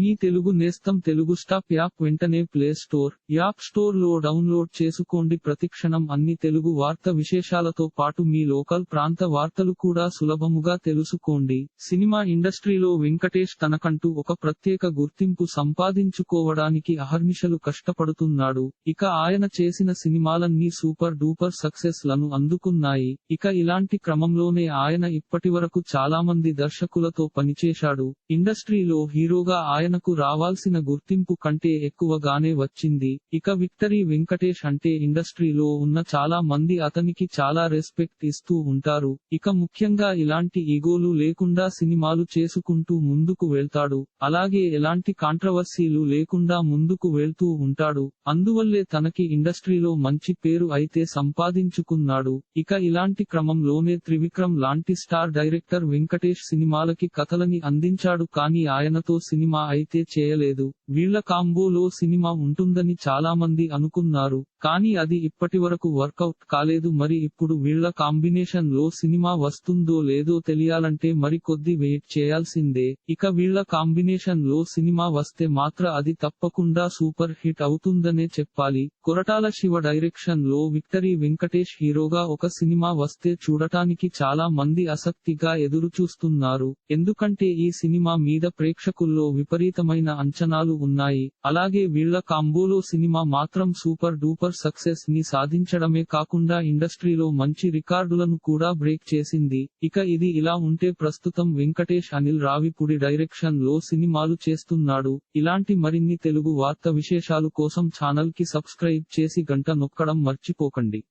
మీ తెలుగు నేస్తం Telugu stop app వెంటనే play store app స్టోర్లో డౌన్లోడ్ చేసుకోండి. ప్రతిక్షణం అన్ని తెలుగు వార్త విశేషాలతో పాటు మీ లోకల్ ప్రాంత వార్తలు కూడా సులభముగా తెలుసుకోండి. సినిమా ఇండస్ట్రీలో వెంకటేష్ తనకంటూ ఒక ప్రత్యేక గుర్తింపు సంపాదించుకోవడానికి అహర్నిశలు కష్టపడుతున్నాడు. ఇక ఆయన చేసిన సినిమాలన్నీ సూపర్ డూపర్ సక్సెస్లను అందుకున్నాయి. ఇక ఇలాంటి క్రమంలోనే ఆయన ఇప్పటివరకు చాలా మంది దర్శకులతో పనిచేశాడు. ఇండస్ట్రీలో హీరోగా ఆయన ఆయనకు రావాల్సిన గుర్తింపు కంటే ఎక్కువగానే వచ్చింది. ఇక విక్టరీ వెంకటేష్ అంటే ఇండస్ట్రీలో ఉన్న చాలా మంది అతనికి చాలా రెస్పెక్ట్ ఇస్తూ ఉంటారు. ఇక ముఖ్యంగా ఇలాంటి ఈగోలు లేకుండా సినిమాలు చేసుకుంటూ ముందుకు వెళ్తాడు. అలాగే ఎలాంటి కాంట్రవర్సీలు లేకుండా ముందుకు వెళ్తూ ఉంటాడు. అందువల్లే తనకి ఇండస్ట్రీలో మంచి పేరు అయితే సంపాదించుకున్నాడు. ఇక ఇలాంటి క్రమంలోనే త్రివిక్రమ్ లాంటి స్టార్ డైరెక్టర్ వెంకటేష్ సినిమాలకి కథలని అందించాడు. కానీ ఆయనతో సినిమా అయితే చేయలేదు. వీళ్ళ కాంబోలో సినిమా ఉంటుందని చాలా మంది అనుకున్నారు. కానీ అది ఇప్పటివరకు వర్కౌట్ కాలేదు మరి ఇప్పుడు వీళ్ళ కాంబినేషన్లో సినిమా వస్తుందో లేదో తెలియాలంటే మరి కొద్ది వెయిట్ చేయాల్సిందే. ఇక వీళ్ళ కాంబినేషన్లో సినిమా వస్తే మాత్ర అది తప్పకుండా సూపర్ హిట్ అవుతుందనే చెప్పాలి. కొరటాల శివ డైరెక్షన్లో విక్టరీ వెంకటేష్ హీరోగా ఒక సినిమా వస్తే చూడటానికి చాలా మంది ఆసక్తిగా ఎదురు చూస్తున్నారు. ఎందుకంటే ఈ సినిమా మీద ప్రేక్షకుల్లో విపరీతమైన అంచనాలు ఉన్నాయి. అలాగే వీళ్ళ కాంబోలో సినిమా మాత్రం సూపర్ డూపర్ సక్సెస్ని సాధించడమే కాకుండా ఇండస్ట్రీలో మంచి రికార్డులను కూడా బ్రేక్ చేసింది. ఇక ఇది ఇలా ఉంటే ప్రస్తుతం వెంకటేష్ అనిల్ రావిపూడి డైరెక్షన్లో సినిమాలు చేస్తున్నాడు. ఇలాంటి మరిన్ని తెలుగు వార్త విశేషాలు కోసం ఛానల్కి సబ్స్క్రైబ్ చేసి గంట నొక్కడం మర్చిపోకండి.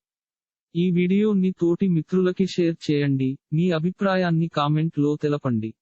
ఈ వీడియోని తోటి మిత్రులకి షేర్ చేయండి. మీ అభిప్రాయాన్ని కామెంట్లో తెలపండి.